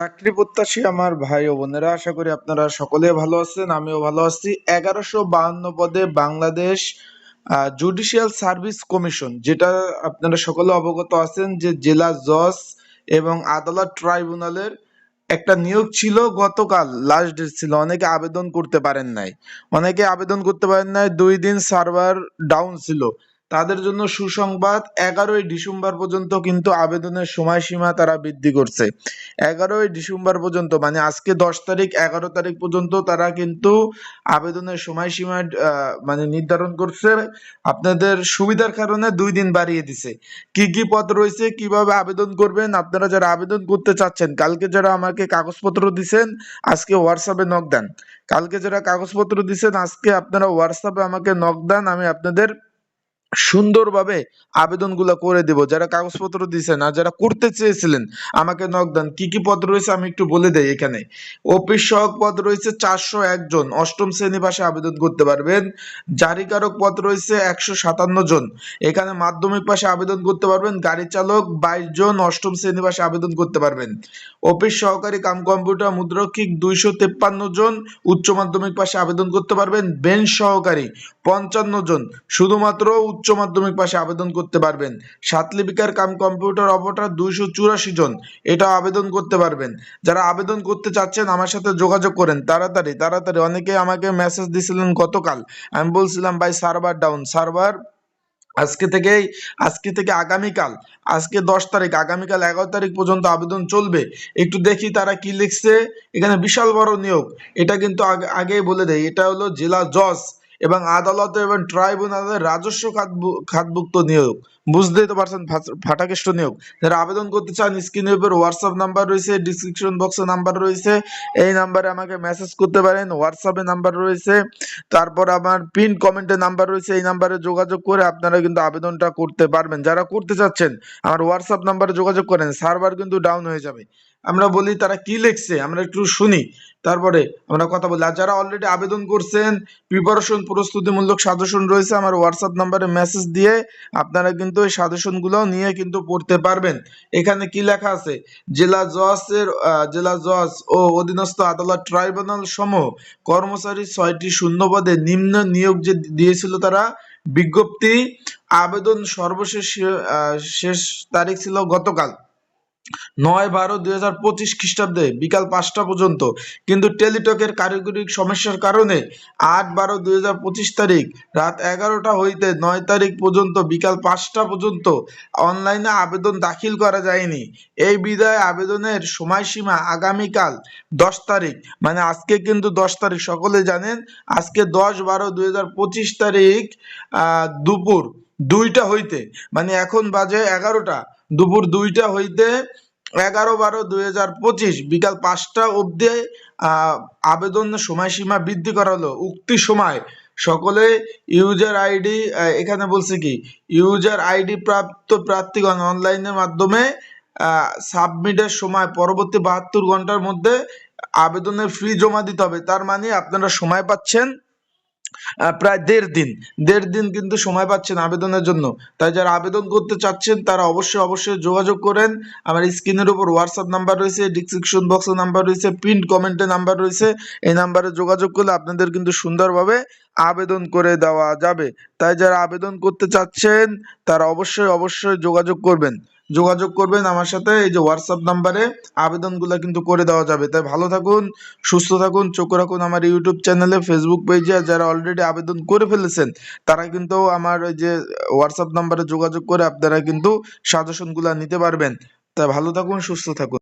চাকরি প্রত্যাশী আমার ভাই ও বোনেরা, আশা করি আপনারা সকলে ভালো আছেন, আমিও ভালো আছি। এগারোশো বাহান্ন পদে বাংলাদেশ জুডিশিয়াল সার্ভিস কমিশন যেটা আপনারা সকলে অবগত আছেন যে জেলা জজ এবং আদালত ট্রাইব্যুনালের একটা নিয়োগ ছিল গতকাল লাস্ট ডেট ছিল। অনেকে আবেদন করতে পারেন নাই। অনেকে আবেদন করতে পারেন নাই, দুই দিন সার্ভার ডাউন ছিল। তাদের জন্য সুসংবাদ এগারোই ডিসেম্বর পর্যন্ত কিন্তু আবেদনের সময়সীমা তারা বৃদ্ধি করছে। এগারোই ডিসেম্বর পর্যন্ত মানে আজকে দশ তারিখ, এগারো তারিখ পর্যন্ত তারা কিন্তু আবেদনের সময়সীমা মানে নির্ধারণ করছে। আপনাদের সুবিধার কারণে দুই দিন বাড়িয়ে দিছে। কি কি পদ রয়েছে, কীভাবে আবেদন করবেন, আপনারা যারা আবেদন করতে চাচ্ছেন, কালকে যারা আমাকে কাগজপত্র দিছেন, আজকে হোয়াটসঅ্যাপে নক দেন। কালকে যারা কাগজপত্র দিছেন, আজকে আপনারা হোয়াটসঅ্যাপে আমাকে নক দেন, আমি আপনাদের সুন্দরভাবে আবেদনগুলো করে দেব। যারা কাগজপত্র দিয়েছেন আর যারা করতে চেয়েছিলেন, আমাকে নক দেন কি কি পদ রয়েছে আমি একটু বলে দেই এখানে। অফিস সহক পদ রয়েছে চারশো একজন অষ্টম শ্রেণি পাশে আবেদন করতে পারবেন। জারিকারক পদ রয়েছে একশো সাতান্ন জন। এখানে মাধ্যমিক পাশে আবেদন করতে পারবেন। গাড়ি চালক বাইশ জন। অষ্টম শ্রেণি পাশে আবেদন করতে পারবেন। অফিস সহকারী কাম কম্পিউটার মুদ্রক্ষিক দুইশো তেপ্পান্ন জন। উচ্চ মাধ্যমিক পাশে আবেদন করতে পারবেন। বেঞ্চ সহকারী পঞ্চান্ন জন। শুধুমাত্র উচ্চ মাধ্যমিক পাশে আবেদন করতে পারবেন। সাতলিপিকার কাম কম্পিউটার অপারেটর দুইশো চুরাশি জন, এটা আবেদন করতে পারবেন। যারা আবেদন করতে চাচ্ছেন, আমার সাথে যোগাযোগ করেন তাড়াতাড়ি তাড়াতাড়ি। অনেকে আমাকে মেসেজ দিয়েছিলেন গতকাল। আমি বলছিলাম, ভাই সার্ভার ডাউন সার্ভার আজকে থেকেই, আজকে থেকে আগামীকাল, আজকে দশ তারিখ, আগামীকাল এগারো তারিখ পর্যন্ত আবেদন চলবে। একটু দেখি তারা কি লিখছে। এখানে বিশাল বড় নিয়োগ। এটা কিন্তু আগে, আগেই বলে দেয় এটা হলো জেলা জজ। এবং আদালত এবং ট্রাইব্যুনালের রাজস্ব খাতভু- খাতভুক্ত নিয়োগ। বুঝতেই তো পারছেন ফাটাকেষ্ট নিয়োগ। যারা আবেদন করতে চান, স্ক্রিনের উপর হোয়াটসঅ্যাপ নাম্বার রয়েছে ডিসক্রিপশন বক্সে নাম্বার রয়েছে। এই নাম্বারে আমাকে মেসেজ করতে পারেন হোয়াটসঅ্যাপে নাম্বার রয়েছে। তারপর আমার পিন কমেন্টে নাম্বার রয়েছে, এই নাম্বারে যোগাযোগ করে আপনারা কিন্তু আবেদনটা করতে পারবেন। যারা করতে চাচ্ছেন, আমার হোয়াটসঅ্যাপ নাম্বারে যোগাযোগ করেন সার্ভার কিন্তু ডাউন হয়ে যাবে। আমরা বলি তারা কি লিখছে, আমরা একটু শুনি। তারপরে আমরা কথা বলি। আর যারা অলরেডি আবেদন করছেন প্রিপারেশন প্রস্তুতিমূলক সাজেশন রয়েছে, আমার হোয়াটসঅ্যাপ নাম্বারে মেসেজ দিয়ে আপনারা কিন্তু এই সাজেশনগুলো নিয়ে কিন্তু পড়তে পারবেন। এখানে কি লেখা আছে? জেলা জজের জেলা জজ ও অধীনস্থ আদালত ট্রাইব্যুনাল সমূহ কর্মচারী ছয়টি শূন্য পদে নিম্ন নিয়োগ যে দিয়েছিল তারা, বিজ্ঞপ্তি, আবেদন সর্বশেষ শেষ তারিখ ছিল গতকাল। নয় বারো দুই হাজার পঁচিশ খ্রিস্টাব্দে বিকাল পাঁচটা পর্যন্ত কিন্তু টেলিটকের কারিগরিক সমস্যার কারণে আট বারো দুই পঁচিশ তারিখ রাত এগারোটা হইতে নয় তারিখ পর্যন্ত বিকাল পাঁচটা পর্যন্ত অনলাইনে আবেদন দাখিল করা যায়নি। এই বিদায় আবেদনের সময়সীমা আগামীকাল দশ তারিখ। মানে আজকে কিন্তু দশ তারিখ, সকলে জানেন আজকে দশ বারো দুই হাজার পঁচিশ তারিখ দুপুর দুইটা হইতে। মানে এখন বাজে এগারোটা। দুপুর দুইটা হইতে এগারো বারো দুই হাজার পঁচিশ বিকাল পাঁচটা অবধি আহ, আবেদনের সময়সীমা বৃদ্ধি করা হলো উক্তি সময় সকলে ইউজার আইডি এখানে বলছে কি ইউজার আইডি প্রাপ্ত প্রার্থীগণ অনলাইনের মাধ্যমে সাবমিটের সময় পরবর্তী বাহাত্তর ঘণ্টার মধ্যে আবেদনের ফি জমা দিতে হবে। তার মানে আপনারা সময় পাচ্ছেন প্রায় দেড় দিন। দেড় দিন কিন্তু সময় পাচ্ছেন আবেদনের জন্য। তাই যারা আবেদন করতে চাচ্ছেন, তারা অবশ্যই অবশ্যই যোগাযোগ করেন। আমার স্ক্রিনের উপর হোয়াটসঅ্যাপ নাম্বার রয়েছে ডিসক্রিপশন বক্সে নাম্বার রয়েছে পিন কমেন্টে নাম্বার রয়েছে। এই নাম্বারে যোগাযোগ করলে আপনাদের কিন্তু সুন্দরভাবে আবেদন করে দেওয়া যাবে। তাই যারা আবেদন করতে চাচ্ছেন, তারা অবশ্যই অবশ্যই যোগাযোগ করবেন। যোগাযোগ করবেন আমার সাথে, এই যে হোয়াটসঅ্যাপ নাম্বারে আবেদনগুলো কিন্তু করে দেওয়া যাবে। তাই ভালো থাকুন, সুস্থ থাকুন, চোখ রাখুন আমার ইউটিউব চ্যানেলে ফেসবুক পেজে যারা অলরেডি আবেদন করে ফেলেছেন, তারা কিন্তু আমার ওই যে হোয়াটসঅ্যাপ নাম্বারে যোগাযোগ করে আপনারা কিন্তু সাজেশনগুলো নিতে পারবেন। তাই ভালো থাকুন, সুস্থ থাকুন।